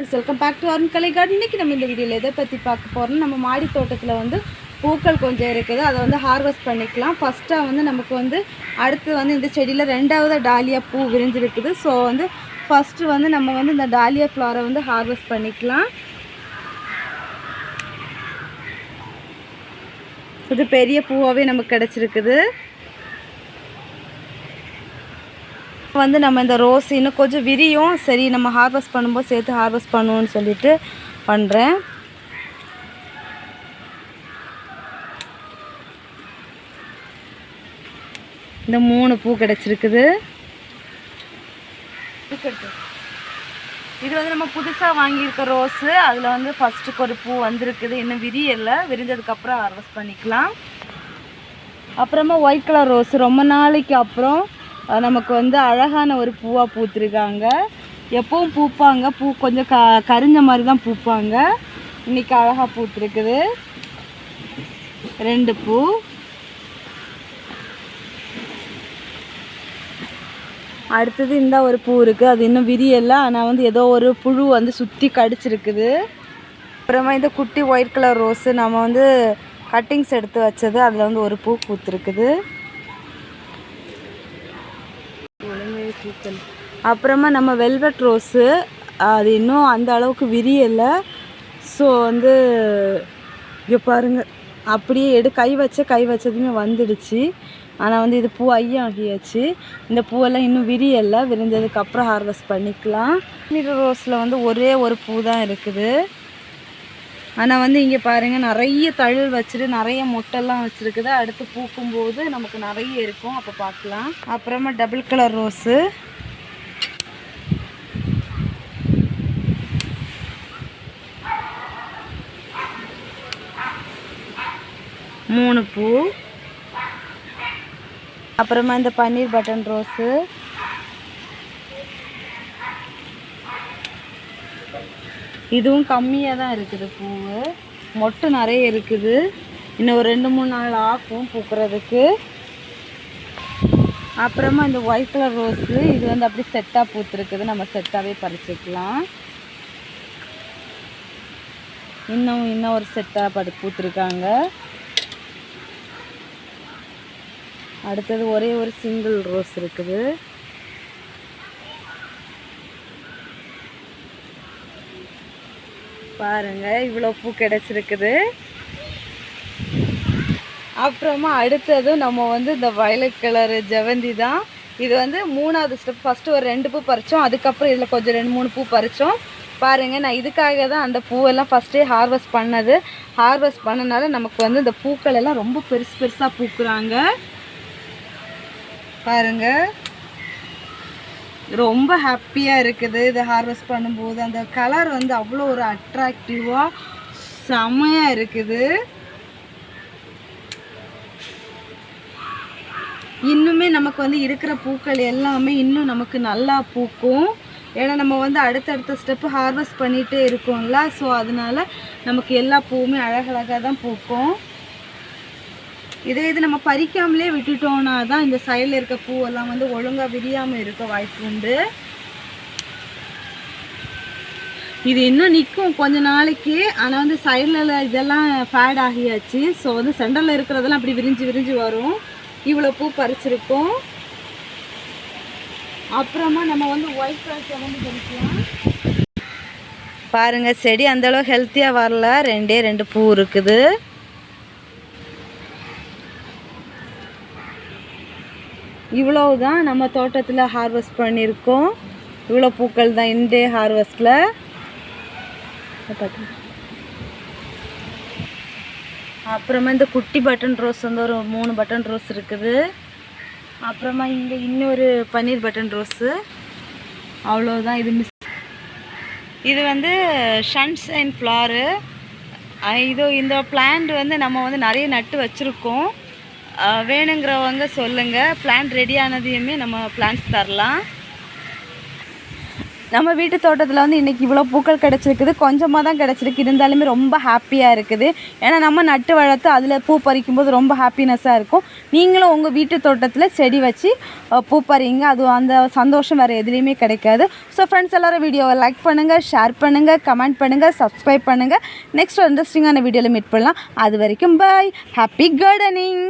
Friends welcome back to Arun Kalai இன்றைக்கி நம்ம இந்த வீடியோவில் எதை பற்றி பார்க்க போகிறோம்னா நம்ம மாடி தோட்டத்தில் வந்து பூக்கள் கொஞ்சம் இருக்குது. அதை வந்து ஹார்வெஸ்ட் பண்ணிக்கலாம். ஃபஸ்ட்டாக வந்து நமக்கு வந்து அடுத்து வந்து இந்த செடியில் ரெண்டாவது டாலியா பூ விரிஞ்சிருக்குது. ஸோ வந்து ஃபஸ்ட்டு வந்து நம்ம வந்து இந்த டாலியா ஃப்ளாரை வந்து ஹார்வெஸ்ட் பண்ணிக்கலாம். இது பெரிய பூவாகவே நமக்கு கிடச்சிருக்குது. வந்து நம்ம இந்த ரோஸ் இன்னும் கொஞ்சம் விரியும். சரி நம்ம ஹார்வெஸ்ட் பண்ணும்போது சேர்த்து ஹார்வெஸ்ட் பண்ணுவோம்னு சொல்லிட்டு பண்ணுறேன் இந்த மூணு பூ கிடச்சிருக்குது. இது வந்து நம்ம புதுசாக வாங்கியிருக்க ரோஸு. அதில் வந்து ஃபஸ்ட்டுக்கு ஒரு பூ வந்திருக்குது. இன்னும் விரியலை. விரிஞ்சதுக்கப்புறம் ஹார்வெஸ்ட் பண்ணிக்கலாம். அப்புறமா ஒயிட் கலர் ரோஸ் ரொம்ப நாளைக்கு அப்புறம் நமக்கு வந்து அழகான ஒரு பூவாக பூத்துருக்காங்க. எப்பவும் பூப்பாங்க. பூ கொஞ்சம் க கரிஞ்ச மாதிரி தான் பூப்பாங்க. இன்றைக்கி அழகாக பூத்துருக்குது. ரெண்டு பூ. அடுத்தது இந்த ஒரு பூ இருக்குது அது இன்னும் விரியலை. ஆனால் வந்து ஏதோ ஒரு புழு வந்து சுற்றி கடிச்சிருக்குது. அப்புறமா இந்த குட்டி ஒயிட் கலர் ரோஸு நம்ம வந்து கட்டிங்ஸ் எடுத்து வச்சது. அதில் வந்து ஒரு பூ பூத்துருக்குது. அப்புறமா நம்ம வெல்வெட் ரோஸு அது இன்னும் அந்த அளவுக்கு விரியலை. ஸோ வந்து இங்கே பாருங்கள் அப்படியே எடு கை வச்ச கை வச்சதுமே வந்துடுச்சு. ஆனால் வந்து இது பூ ஐயம் ஆகியாச்சு இந்த பூவெல்லாம் இன்னும் விரியலை. விரிஞ்சதுக்கு அப்புறம் ஹார்வெஸ்ட் பண்ணிக்கலாம். நீர் ரோஸில் வந்து ஒரே ஒரு பூ தான் இருக்குது. ஆனால் வந்து இங்கே பாருங்கள் நிறைய தழில் வச்சுட்டு நிறைய மொட்டெல்லாம் வச்சுருக்குது. அடுத்து பூக்கும்போது நமக்கு நிறைய இருக்கும். அப்போ பார்க்கலாம். அப்புறமா டபுள் கலர் ரோஸு மூணு பூ. அப்புறமா இந்த பன்னீர் பட்டன் ரோஸு இதுவும் கம்மியாக தான் இருக்குது பூவு. மொட்டு நிறைய இருக்குது. இன்னும் ஒரு ரெண்டு மூணு நாள் ஆகும் பூக்கிறதுக்கு. அப்புறமா இந்த ஒயிட் கலர் ரோஸு இது வந்து அப்படி செட்டாக பூத்துருக்குது. நம்ம செட்டாகவே பறிச்சுக்கலாம். இன்னும் இன்னும் ஒரு செட்டாக படி பூத்துருக்காங்க. அடுத்தது ஒரே ஒரு சிங்கிள் ரோஸ் இருக்குது. பாருங்க இவ்வளோ பூ கிடச்சிருக்குது. அப்புறமா அடுத்ததும் நம்ம வந்து இந்த வயலட் கலரு ஜெவந்தி தான். இது வந்து மூணாவது ஸ்டெப் ஃபஸ்ட்டு ஒரு ரெண்டு பூ பறித்தோம் அதுக்கப்புறம் இதில் கொஞ்சம் ரெண்டு மூணு பூ பறித்தோம் பாருங்கள் நான் இதுக்காக தான் அந்த பூவெல்லாம் ஃபஸ்ட்டே ஹார்வெஸ்ட் பண்ணது. ஹார்வெஸ்ட் பண்ணனால நமக்கு வந்து இந்த பூக்கள் எல்லாம் ரொம்ப பெருசு பெருசாக பூக்குறாங்க. பாருங்க. ரொம்ப ஹாப்பியாக இருக்குது. இதை ஹார்வெஸ்ட் பண்ணும்போது அந்த கலர் வந்து அவ்வளோ ஒரு அட்ராக்டிவாக செம்மையாக இருக்குது. இன்னுமே நமக்கு வந்து இருக்கிற பூக்கள் எல்லாமே இன்னும் நமக்கு நல்லா பூக்கும். ஏன்னா நம்ம வந்து அடுத்தடுத்த ஸ்டெப்பு ஹார்வெஸ்ட் பண்ணிகிட்டே இருக்கோம்ல. ஸோ அதனால நமக்கு எல்லா பூவுமே அழகழகாக தான் பூக்கும். இதே இது நம்ம பறிக்காமலே விட்டுட்டோம்னா தான் இந்த சைடில் இருக்க பூவெல்லாம் வந்து ஒழுங்காக விரியாமல் இருக்க வாய்ப்பு உண்டு. இது இன்னும் நிற்கும் கொஞ்ச நாளைக்கு. ஆனால் வந்து சைடில் இதெல்லாம் ஃபேட் ஆகியாச்சு. ஸோ வந்து சென்டரில் இருக்கிறதெல்லாம் அப்படி விரிஞ்சு விரிஞ்சு வரும். இவ்வளோ பூ பறிச்சிருக்கோம். அப்புறமா நம்ம வந்து ஒயிட் கலர் வந்து பறிக்கலாம் செடி அந்தளவு ஹெல்த்தியாக வரல. ரெண்டே ரெண்டு பூ இருக்குது. இவ்வளவு தான் நம்ம தோட்டத்தில் ஹார்வெஸ்ட் பண்ணியிருக்கோம். இவ்வளோ பூக்கள் தான் இன்டே ஹார்வெஸ்டில் அப்புறமா இந்த குட்டி பட்டன் ரோஸ் வந்து ஒரு மூணு பட்டன் ரோஸ் இருக்குது. அப்புறமா இங்கே இன்னொரு பன்னீர் பட்டன் ரோஸு அவ்வளோதான் இது மிஸ் இது வந்து சன்ஷைன் ஃப்ளாரு இதோ இந்த பிளான்ட் வந்து நம்ம வந்து நிறைய நட்டு வச்சுருக்கோம். வேணுங்கிறவங்க சொல்லுங்கள் பிளான்ட் ரெடி ஆனதையுமே நம்ம பிளான்ஸ் தரலாம். நம்ம வீட்டு தோட்டத்தில் வந்து இன்றைக்கி இவ்வளோ பூக்கள் கிடச்சிருக்குது. கொஞ்சமாக தான் கிடச்சிருக்கு. இருந்தாலுமே ரொம்ப ஹாப்பியாக இருக்குது. ஏன்னா நம்ம நட்டு வளர்த்து அதில் பூ பறிக்கும்போது ரொம்ப ஹாப்பினஸ்ஸாக இருக்கும். நீங்களும் உங்கள் வீட்டு தோட்டத்தில் செடி வச்சு பூ பறிங்க. அது அந்த சந்தோஷம் வேறு எதுலேயுமே கிடைக்காது. ஸோ ஃப்ரெண்ட்ஸ் எல்லாரும் வீடியோவை லைக் பண்ணுங்கள் ஷேர் பண்ணுங்கள் கமெண்ட் பண்ணுங்கள் சப்ஸ்கிரைப் பண்ணுங்கள் நெக்ஸ்ட் இன்ட்ரெஸ்டிங்கான வீடியோவில் மீட் பண்ணலாம். அது வரைக்கும் பாய் ஹாப்பி கார்டனிங்